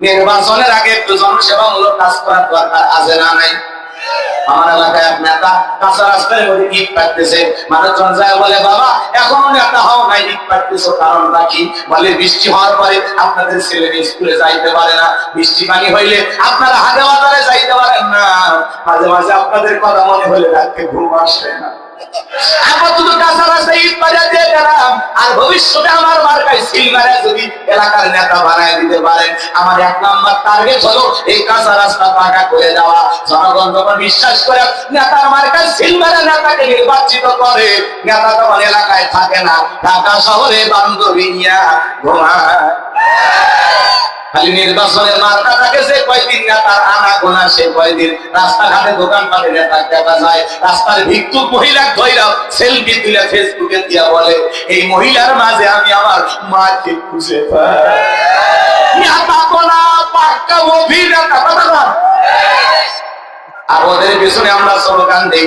নির্বাচনের আগে একটু জনসেবামূলক কাজ করার দরকার আছে না নাই? আমার এলাকায় এক নেতা কাঁচা মধ্যে মানুষজন যায় বলে, বাবা, এখনও নেতা হও নাই, ইট পাকতেছো কারণটা কি? বলে, বৃষ্টি হওয়ার পরে আপনাদের ছেলে স্কুলে যাইতে পারে না। বৃষ্টি পানি হইলে আপনারা হাতে বাজারে যাইতে পারেন না। মাঝে মাঝে আপনাদের কথা মনে হলে রাখতে ঘুম আসে না। আপাতত কাঁচা রাস্তায় ইট বাজার দিয়ে গেলাম। আর ভবিষ্যতে আমার মার্কায় সিল মারা যদি এলাকার নেতা বানায় দিতে পারেন, আমার এক নাম্বার টার্গেট হলো এই কাঁচা রাস্তা পাকা করে দেওয়া। জনগণ যখন বিশ্বাস করে, নেতার মার্কায় সিল মারা নেতাকে নির্বাচিত করে। নেতা তখন এলাকায় থাকে না, ঢাকা শহরে বান্ধবী নিয়া ঘুমায়। খালি নির্বাচনের মার্কা থাকে, সে কয়দিন নেতার আনা গোনা, সে কয়দিন রাস্তাঘাটে দোকান পাটে নেতার দেখা যায়, রাস্তার ভিক্ষুক মহিলা ধৈরা সেলফি তুলে ফেসবুকে দিয়া বলে, এই মহিলার মাঝে আমি আমার মাকে খুঁজে পাই। নেতা গোনা পাক্কা অভিনেতা, কথা আর ওদের পেছনে আমরা স্লোগান দেই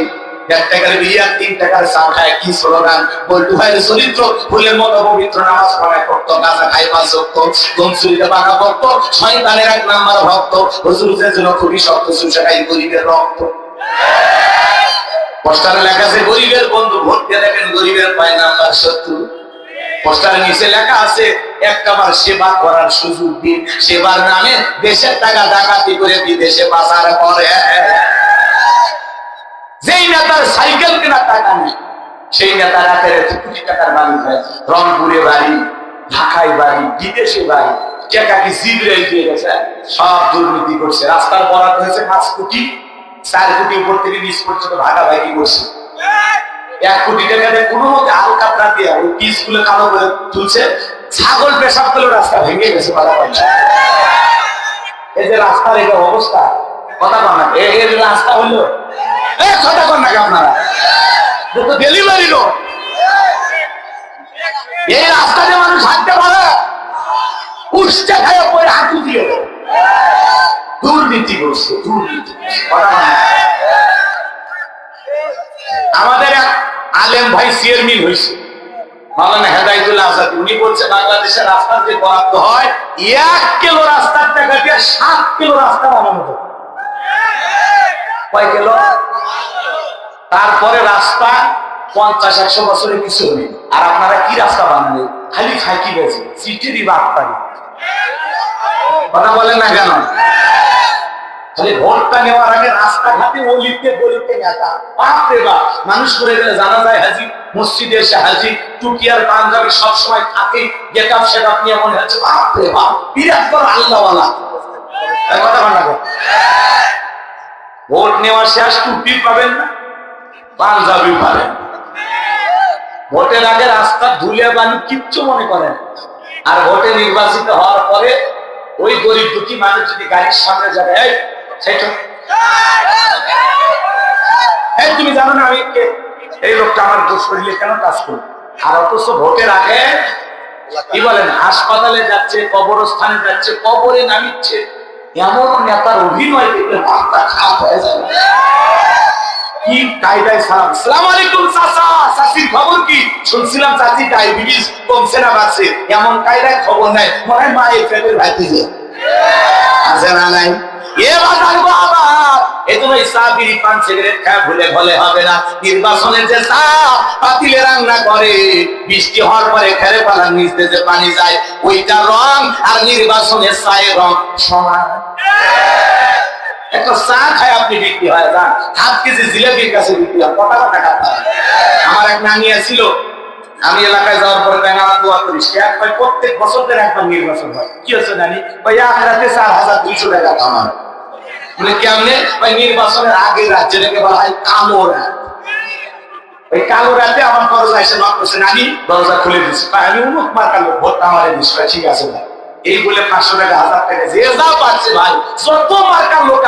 তিন টাকার খায়, কি স্লোগান? চরিত্র, ফুলের মতো পবিত্র নামাজ পড়ায় করতো খাই ভক্ত হজুর যেন খুবই শক্ত গরিবের রক্ত। পোস্টারে লেখা আছে, গরিবের বন্ধু ভোট দেখেন, গরিবের পায় শত্রু পোস্টারের নিচে লেখা আছে একটাবার সেবা করার সুযোগ দিন, সেবার নামে দেশের টাকা ডাকাতি করে বিদেশে পাচার করে। যেই নেতার সাইকেল কেনার টাকা নেই, সেই নেতা রাতের কোটি টাকার মালিক হয়। রংপুরে বাড়ি, ঢাকায় বাড়ি, বিদেশে বাড়ি, টাকা কি জিবরাই দিয়ে গেছে? সব দুর্নীতি করছে। রাস্তার বরাদ হয়েছে পাঁচ কোটি, চার কোটি উপর থেকে নিচ পর্যন্ত ভাগাভাগি করছে। এক কোটি টাকা দিয়ে কোনো মতে আল কাপড়া দিয়ে ওই পিসগুলো কালো করে তুলছে? ছাগল পেশাব করলে রাস্তা ভেঙে গেছে বলছে এই যে রাস্তার যে অবস্থা, কথা বল এই রাস্তা হলো আমাদের এক আলেম ভাই চেয়ারম্যান হয়েছে। মাওলানা হেদায়তুল্লাহ আজাদ, উনি বলছে, বাংলাদেশের রাস্তার যে বরাদ্দ হয়, এক কিলো রাস্তার টাকা দিয়ে সাত কিলো রাস্তা বানানো যায় তারপরে রাস্তা পঞ্চাশ, একশো বছরে কিছু নেই আর আপনারা কি রাস্তা বানালেন? খালি ফাঁকি গেছে পারি কথা বলেন না কেন? খালি ভোটটা নেওয়ার আগে রাস্তাঘাটে অলিতে গলিতে নেতা। বাপরে বাপ, মানুষ করে গেলে জানা যায় হাজি, মসজিদে এসে হাজি টুকিয়ার পাঞ্জাবি সবসময় থাকে, গেট আপ, সেট আপ নিয়ে মনে হচ্ছে বাপ বিরাট বড় আল্লাহওয়ালা। কথা বলা ভোট নেওয়ার শেষ, টুপি পাবেন না, পাঞ্জাবি পাবেন ভোটের আগে রাস্তা ধুলে বালু কিচ্ছু মনে করেন আর ভোটে নির্বাচিত হওয়ার পরে ওই গরিব দুঃখী মানুষ যদি গাড়ির সামনে যাবে তুমি জানো না আমি কে? এই লোকটা আমার দোষ শরীরে কেন কাজ করবে? আর অথচ ভোটের আগে কি বলেন, হাসপাতালে যাচ্ছে, কবরস্থানে যাচ্ছে, কবরে নামিচ্ছে। এমন নেতার অভিনয় খারাপ হয়ে যাবে কি কায়দায় সালাম। আলাইকুম, চাচা। চাচির খবর কি? শুনছিলাম চাচি ডায়াবেটিস কমছে না বাড়ছে। এমন কায়দায় খবর নাই। মনে হয় মায়ের পেটের ভাইতে যে। আছে না নাই? এ এই বিড়ি, পান, সিগারেট খায় ভুলে ভলে হবে না। নির্বাচনের যে চা পাতিলে রান্না করে, বৃষ্টি হওয়ার পরে খেরে পালার নিচ যে পানি যায়, ওইটা রং আর নির্বাচনের চায়ের রং সমান। একটা চা খায় আপনি বিক্রি হয়, যান। কেজি কাছে বিক্রি হয়, কটা কটা আমার এক নানি আমি এলাকায় যাওয়ার পরে প্রত্যেক বছর একবার নির্বাচন হয়। কি হচ্ছে ভাই, এক রাতে চার হাজার দুইশো টাকা কামান। বলে, কেমনে? ভাই, নির্বাচনের আগে রাজ্যে রেখে বলা হয় রাত। ওই কালো রাতে আমার দরজা এসে নক করছে, নানি, দরজা খুলে দিচ্ছে আমি উমুক মার কালো ভোটটা আমার দিস ঠিক আছে, ভাই। এই বলে পাঁচশো টাকা, হাজার টাকা, যে যা পাচ্ছে ভাই, যত মার্কার লোক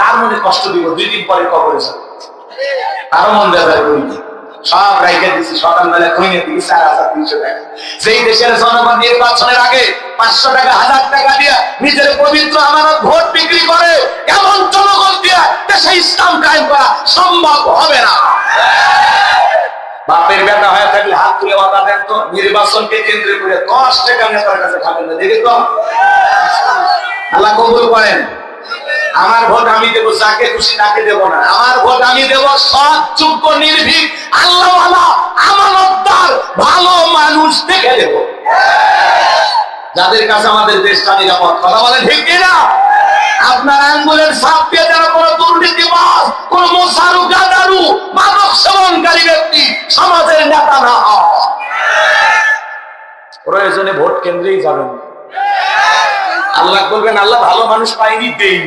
তার মনে কষ্ট দিব, দুই দিন পরে কবরে যাবে তারও মন সব রাইখে দিচ্ছি কইনে দিই চার হাজার তিনশো টাকা। দেশের জনগণ নির্বাচনের আগে পাঁচশো টাকা, হাজার টাকা দিয়ে নিজের পবিত্র আমানত ভোট বিক্রি করে, এমন জনগণ দিয়ে দেশে ইসলাম কায়েম করা সম্ভব হবে না বাপের বেটা দেন তো, নির্বাচনকে কেন্দ্র করে দশ টাকা নেতার কাছে না দেখে তো, আল্লাহ কবুল করেন। আমার ভোট আমি দেবো, যাকে খুশি তাকে দেবো না। আমার ভোট আমি দেবো সৎ, যোগ্য, নির্ভীক আল্লাহ আমানতদার, ভালো মানুষ দেখে দেবো। যাদের কাছে আমাদের দেশটা নিরাপদ, কথা বলে ঠিক কিনা? আপনার আঙ্গুলের সাপ দিয়ে যারা কোনো দুর্নীতিবাজ কোন মোসারু গাদারু, মাদক সেবনকারী ব্যক্তি সমাজের নেতা না হয়। প্রয়োজনে ভোট কেন্দ্রেই যাবেন। আল্লাহ বলবেন, আল্লাহ ভালো মানুষ পাইনি, দেই।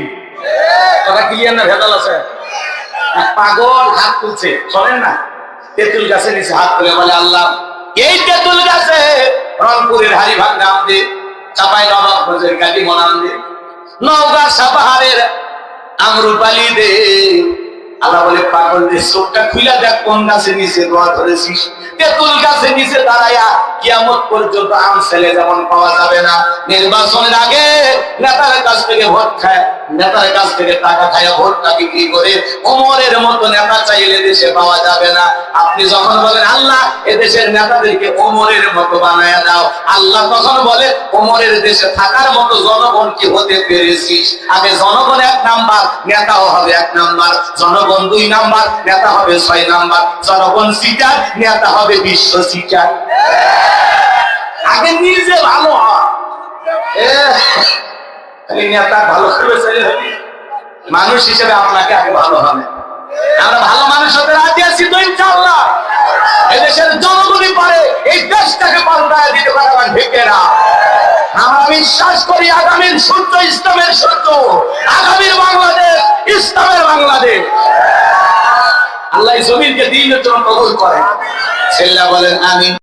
কথা ক্লিয়ার না, ভেজাল আছে? পাগল হাত তুলছে, শোনেন না? তেঁতুল গাছে নিচে হাত তুলে বলে, আল্লাহ, এই তেঁতুল গাছে রংপুরের হারিভাগ নাম দে, চাপাই নবাব খোঁজের কাটি মনান দে, নওগাঁ সাপাহারের আমরুপালি দে। আল্লাহ বলে পাগলদের চোখটা খুলে দেখ, কোন গাছে নিচে দোয়া ধরেছিস? তেঁতুল গাছে নিচে দাঁড়ায়া কিয়ামত পর্যন্ত আম ছেলে যেমন পাওয়া যাবে না। নির্বাচনের আগে নেতার কাছ থেকে ভোট খায়। নেতার কাছ থেকে টাকা খায় ভোটটা বিক্রি করে ওমরের মতো নেতা চাইলে দেশে পাওয়া যাবে না। আপনি যখন বলেন আল্লাহ এদেশের নেতাদেরকে ওমরের মতো বানায় দাও। আল্লাহ তখন বলে ওমরের দেশে থাকার মতো জনগণ কি হতে পেরেছিস আগে জনগণ এক নাম্বার নেতাও হবে এক নাম্বার। জনগণ দুই নাম্বার নেতা হবে ছয় নাম্বার। জনগণ সিটার নেতা হবে বিশ্ব সিটার। আগে নিজে ভালো হ এ, মানুষ হিসেবে আপনাকে আগে ভালো হবে আমরা ভালো মানুষ হতে রাজি আছি তো ইনশাআল্লাহ। এদেশের জনগণই পারে, এই দেশটাকে পাল্টায় দিতে পারে আমার ঢেকেরা আমরা বিশ্বাস করি আগামীর সূর্য ইসলামের সূর্য আগামীর বাংলাদেশ ইসলামের বাংলাদেশ। আল্লাহ জমিনকে জন্য কবুল করেন। ছেলেরা বলেন আমি